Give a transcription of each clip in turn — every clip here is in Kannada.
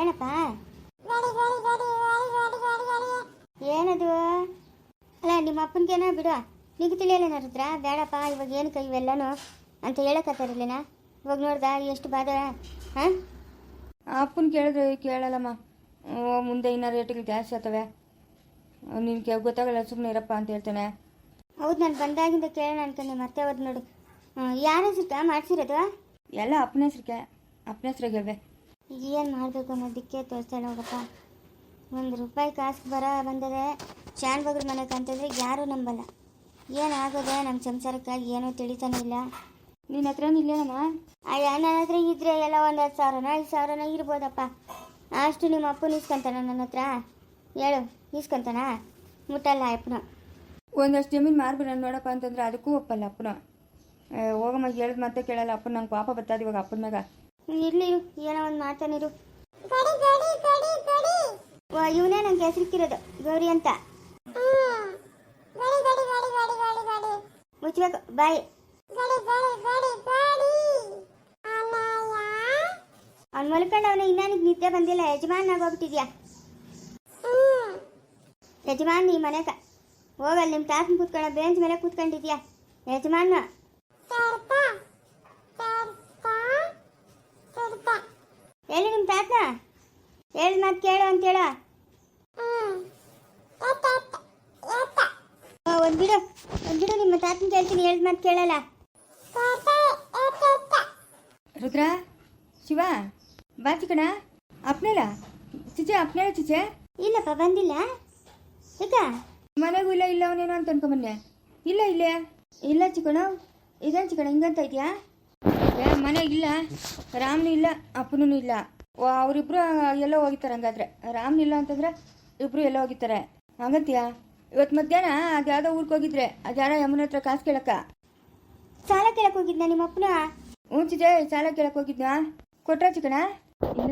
ಏನಪ್ಪ? ಏನದು? ಅಲ್ಲ ನಿಮ್ಮ ಅಪ್ಪನಿಗೇನ ಬಿಡು. ನಿಂಗೆ ತಿಳಿಯಲ್ಲ ರುದ್ರ ಬೇಡಪ್ಪ ಇವಾಗ ಏನಕ್ಕೆ ಇವೆಲ್ಲನೂ ಅಂತ ಹೇಳಕತ್ತಾರಿಲ್ಲನ? ಇವಾಗ ನೋಡ್ದ ಎಷ್ಟು ಬಾದ ಹಾಂ? ಅಪ್ಪನ ಕೇಳಿದ್ರೆ ಕೇಳಲ್ಲಮ್ಮ. ಓ ಮುಂದೆ ಇನ್ನೂ ರೇಟ್ಗಳು ಜಾಸ್ತಿ ಆಗ್ತವೆ. ನಿನ್ಗೆ ಗೊತ್ತಾಗಲ್ಲ ಸುಮ್ಮನೆ ಇರಪ್ಪ ಅಂತ ಹೇಳ್ತಾನೆ. ಹೌದು ನಾನು ಬಂದಾಗಿಂದ ಕೇಳೋಣ ಅನ್ಕೊಂಡೆ ಮತ್ತೆ ಹೋದ್ ನೋಡು. ಯಾರ ಹೆಸ್ರಕ್ಕ ಮಾಡಿಸಿರೋದು? ಎಲ್ಲ ಅಪ್ಪನ ಹೆಸ್ರಿಗೆ ಅಪ್ಪನ ಹೆಸ್ರಿಗೆ ಹೇಳ್ದೆ ಏನು ಮಾಡಬೇಕು ಅನ್ನೋದಕ್ಕೆ ತೋರಿಸ್ತಾಳೆ ಹೋಗಪ್ಪ. ಒಂದು ರೂಪಾಯಿ ಕಾಸು ಬರ ಬಂದರೆ ಶಾನ್ ಬಗ್ರ ಮನೆಗೆ ಅಂತಂದರೆ ಯಾರೂ ನಂಬಲ್ಲ. ಏನಾಗೋದೆ ನಮ್ಮ ಸಂಸಾರಕ್ಕಾಗಿ ಏನೂ ತಿಳಿತಾನೆ ಇಲ್ಲ. ನಿನ್ನ ಹತ್ರ ಇಲ್ಲೇನಮ್ಮ? ಅಯ್ಯ ನನ್ನ ಹತ್ರ ಇದ್ರೆ ಎಲ್ಲ ಒಂದು ಹತ್ತು ಸಾವಿರನ ಐದು ಸಾವಿರನ ಇರ್ಬೋದಪ್ಪ. ಅಷ್ಟು ನಿಮ್ಮ ಅಪ್ಪನ ಇಸ್ಕೊಂತಾನ ನನ್ನ ಹತ್ರ? ಹೇಳು ಇಸ್ಕೊಂತಾನ ಮುಟ್ಟಲ್ಲ ಅಪ್ಪನ. ಒಂದಷ್ಟು ಜಮೀನು ಮಾರ್ಬಿಡ ನೋಡಪ್ಪ ಅಂತಂದ್ರೆ ಅದಕ್ಕೂ ಒಪ್ಪಲ್ಲ ಅಪ್ಪನ. ಹೋಗಮ್ಮ, ಹೇಳಿದ ಮತ್ತೆ ಕೇಳಲ್ಲ. ಅಪ್ಪನ ನಂಗೆ ಪಾಪ ಬರ್ತದೆ ಇವಾಗ ಅಪ್ಪನ ಮ್ಯಾಗ. ಇರ್ಲಿ ಇರು, ಏನೋ ಒಂದು ಮಾಡ್ತಾನಿರು ಇವನೇ ನಂಗೆ ಹೆಸರಿಕ್ಕಿರೋದು ಗೌರಿ ಅಂತ. ಮುಚ್ಚಬೇಕು ಬಾಯ್. ಅವ್ನು ಮಲ್ಕೊಂಡವನ ಇನ್ನನಿಗೆ ನಿದ್ದೆ ಬಂದಿಲ್ಲ ಯಜಮಾನ್ ಆಗೋಗ್ಬಿಟ್ಟಿದ್ಯಾ ಯಜಮಾನ್ ಈ ಮನೆಗ ಹೋಗಲ್ಲ ನಿಮ್ಮ ತಾತನ ಕೂತ್ಕೊಂಡ ಬೇಂಚ್ ಮೇಲೆ ಕೂತ್ಕೊಂಡಿದ್ಯಾ? ಯಜಮಾನ ತಾತನ ಹೇಳಿದ ಮಾತು ಕೇಳು ಅಂತೇಳ ಒಂದು ಬಿಡು ಒಂದು ಬಿಡು ನಿಮ್ಮ ತಾತನ ಕೇಳ್ತೀನಿ ಹೇಳಿದ ಮಾತು ಕೇಳಲ್ಲ. ರುದ್ರ ಶಿವ ಬಾ ಚಿಕ್ಕಣ ಅಪ್ನೇಲ ಚಿಚೆ ಅಪ್ನೇಲ ಚಿಚೆ ಇಲ್ಲಪ್ಪ ಬಂದಿಲ್ಲ. ಈಗ ಮನೆಗೂ ಇಲ್ಲ ಇಲ್ಲ ಅವನೇನೋ ಅಂತ ಅನ್ಕೊಂಬನ್ನೆ ಇಲ್ಲ ಇಲ್ಲೇ. ಇಲ್ಲ ಚಿಕ್ಕಣ ಇದೇನು ಚಿಕಣ ಹಿಂಗಂತ ಇದೆಯಾ? ಮನೆಗಿಲ್ಲ ಮನೆ ಇಲ್ಲ ರಾಮ್ನು ಇಲ್ಲ ಅಪ್ಪನೂ ಇಲ್ಲ. ಅವರಿಬ್ರು ಎಲ್ಲೋ ಹೋಗಿತಾರೆ ಹಂಗಾದ್ರೆ. ರಾಮ್ ಇಲ್ಲ ಅಂತಂದ್ರೆ ಇಬ್ರು ಎಲ್ಲೋ ಹೋಗಿದ್ದಾರೆ ಹಂಗಂತೀಯಾ? ಇವತ್ತು ಮಧ್ಯಾಹ್ನ ಅದ್ಯಾವುದೋ ಊರಿಗೆ ಹೋಗಿದ್ರೆ ಅದ್ಯಾರ ಯಮುನ ಹತ್ರ ಕಾಸು ಕೇಳಕ್ಕ. ಸಾಲ ಕೇಳಕ್ ಹೋಗಿದ್ನ ನಿಮ್ಮ ಅಪ್ಪನ? ಹ್ಞೂ ಚಿಜೆ ಸಾಲ ಕೇಳಕ್ ಹೋಗಿದ್ನಾ? ಕೊಟ್ರ ಚಿಕ್ಕಣ ಇಲ್ಲ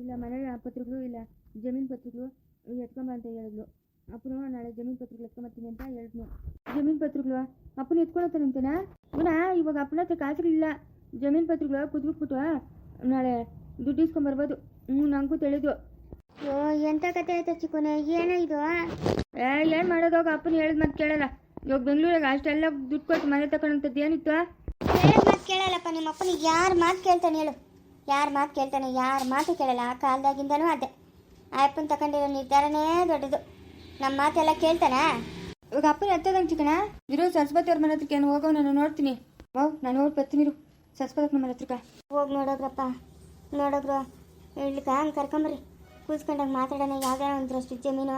ಇಲ್ಲ ಮನೆ ಪತ್ರಗಳು ಇಲ್ಲ ಜಮೀನು ಪತ್ರಗಳು ಎತ್ಕೊಂಬ ಅಂತ ಹೇಳಿದ್ಲು. ಅಪ್ಪನು ನಾಳೆ ಜಮೀನು ಪತ್ರಗಳು ಎತ್ಕೊಂಬರ್ತೀನಿ ಅಂತ ಹೇಳಿದ್ನು. ಜಮೀನು ಪತ್ರಗಳು ಅಪ್ಪನ ಎತ್ಕೊಳತ್ತಾನಂತೇನ ಇವನ ಇವಾಗ ಅಪ್ಪನ ಹತ್ರ ಕಾಸುಗಳಿಲ್ಲ ಜಮೀನು ಪತ್ರಗಳು ಕುದ್ಬಿಟ್ಬಿಟ್ಟು ನಾಳೆ ದುಡ್ಡು ಇಸ್ಕೊಂಬರ್ಬೋದು ಹ್ಞೂ ನನಗೂ ತಿಳಿದು ಓ ಎಂತ ಕತೆ ಆಯ್ತಾ ಚಿಕ್ಕನೆ? ಏನೋ ಇದು? ಏ ಮಾಡೋದು? ಮಾಡೋದಾಗ ಅಪ್ಪನ ಹೇಳಿದ ಮತ್ತೆ ಕೇಳಲ್ಲ. ಇವಾಗ ಬೆಂಗಳೂರಿಗೆ ಅಷ್ಟೆಲ್ಲ ದುಡ್ಡು ಕೊಟ್ಟು ಮನೆ ತಗೊಳ್ಳೋಂಥದ್ದು ಏನಿತ್ತು? ಹೇಳಿದ ಮಾತು ಕೇಳಲ್ಲಪ್ಪ ನಿಮ್ಮ ಅಪ್ಪನಿಗೆ ಯಾರ ಮಾತು ಕೇಳ್ತಾನೆ ಹೇಳು. ಯಾರ ಮಾತು ಕೇಳ್ತಾನೆ ಯಾರ ಮಾತು ಕೇಳಲ್ಲ. ಆ ಕಾಲದಾಗಿಂದನೂ ಅದೇ. ಆ ಅಪ್ಪನ ತಗೊಂಡಿರೋ ನಿರ್ಧಾರನೇ ದೊಡ್ಡದು. ನಮ್ಮ ಮಾತೆಲ್ಲ ಕೇಳ್ತಾನಾ? ಇವಾಗ ಅಪ್ಪನ ಎತ್ತದಂಗೆ ಚಿಕ್ಕಣ ಇರೋ ಸರಸ್ವತಿ ಅವ್ರ ಮನೆ ಹತ್ರಕ್ಕೆ ಹೋಗೋ ನಾನು ನೋಡ್ತೀನಿ. ಓ ನಾನು ಹೋಗಿ ಬರ್ತೀನಿ ಇರು. ಸರಸ್ವತಿ ನಮ್ಮ ಹತ್ರಕ್ಕ. ಹೋಗಿ ನೋಡೋದ್ರಪ್ಪ. ನೋಡೋದ್ರು ಇಳ್ಕ ಹಂಗೆ ಕರ್ಕೊಂಬರ್ರಿ. ಕೂತ್ಕೊಂಡಾಗ ಮಾತಾಡೋಣ ಯಾವ್ದಾರ ಒಂದ್ರಷ್ಟು ಜಮೀನು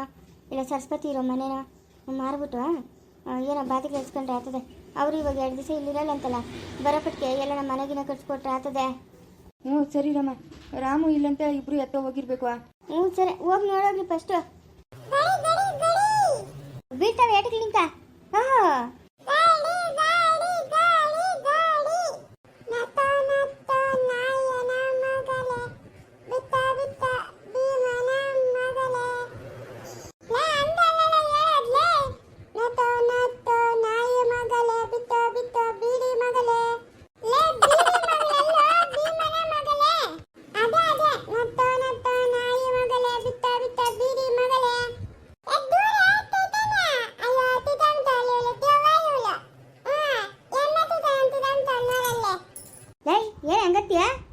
ಇಲ್ಲ ಸರಸ್ವತಿ ಇರೋ ಮನೇನೋ ಮಾರ್ಬಿಟ್ಟು ಏನೋ ಬಾತಿ ಇಸ್ಕೊಂಡ್ರೆ ಆಗ್ತದೆ ಅವ್ರು ಇವಾಗ ಎರಡು ದಿವಸ ಇಲ್ಲಿರಲ್ಲ ಅಂತಲ್ಲ ಬರೋಪಟ್ಟಿಗೆ ಎಲ್ಲ ನಮ್ಮ ಮನೆಗಿನ ಕಟ್ಸ್ಕೊಟ್ರೆ ಆಗ್ತದೆ ಹ್ಞೂ ಸರಿ ರಮ್ಮ ರಾಮು ಇಲ್ಲಂತ ಇಬ್ರು ಎತ್ತ ಹೋಗಿರ್ಬೇಕು. ಹ್ಞೂ ಸರಿ. ಹೋಗಿ ನೋಡೋಗ್ರಿ ಫಸ್ಟು ಬೀಳ್ತಾವೆ ಏಟಕ್ಲಿಂತ ಏನು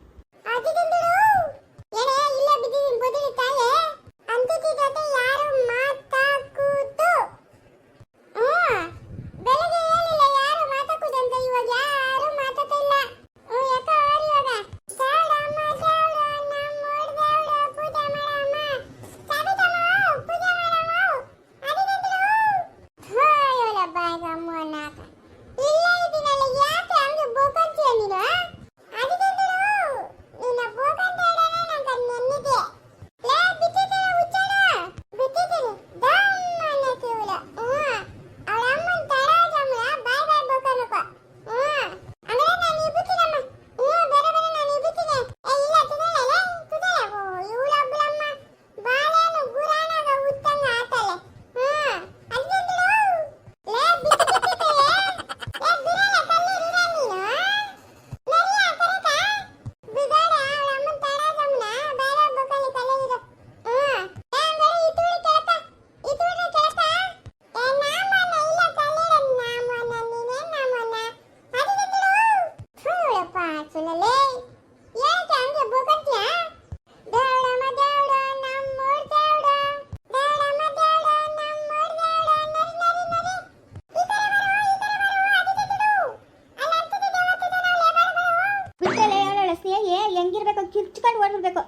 ಹೆಂಗಿರ್ಬೇಕು ಕಿರ್ಚ್ಕೊಂಡು ಓಡ್ಬಿಡ್ಬೇಕು.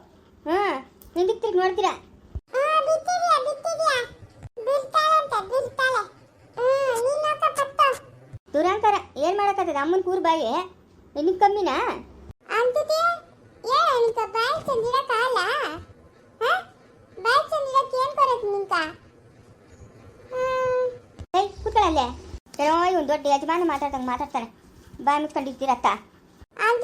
ಹಾ ಹಿಂದಕ್ಕೆ ತಿರ್ಗಿ ನೋಡ್ತೀರಾ? ದುರಾಂತರ ಏನ್ ಮಾಡಕತ್ತದ ಅಮ್ಮನ ಕೂರ್ ಬಾಯಿ? ನಿನಗ್ ಕಮ್ಮಿನಾ? ಕೂತ್ಕೊಳ್ಳಲ್ಲೇ ಕೆಲವೊಂದು ದೊಡ್ಡ ಯಜಮಾನ ಮಾತಾಡ್ದಂಗೆ ಮಾತಾಡ್ತಾರೆ ಬಾಯಿ ಮುಚ್ಕೊಂಡಿರ್ತೀರತ್ತ? ಅಂತ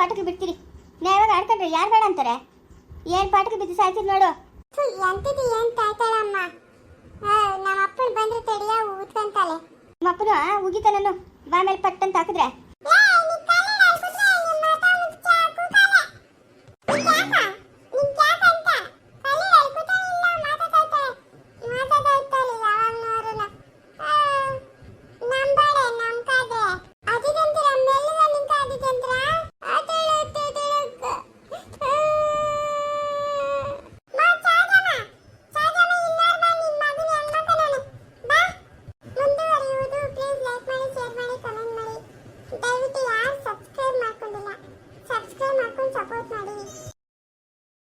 ಪಾಠಕ್ಕೆ ಬಿಡ್ತೀರಿ? ನಾ ಯಾವಾಗ ಆಡ್ಕೊಂಡ್ರೆ ಯಾರು ಬೇಡ ಅಂತಾರೆ? ಏನು ಪಾಠಕ್ಕೆ ಬಿದ್ದು ಸಾಯ್ತೀರಿ ನೋಡು. ಎಂತದು ಏನ್ ತಾಯ್ತಾಳಮ್ಮ? ನಮ್ಮ ಅಪ್ಪನ ಬಂದ್ರೆ ತಡಿಯ ಉತ್ಕಂತಾಳೆ ಮಕ್ಕಳು ನಾನು ಬಾ ಮೇಲೆ ಪಟ್ಟಂತ ಹಾಕಿದ್ರೆ.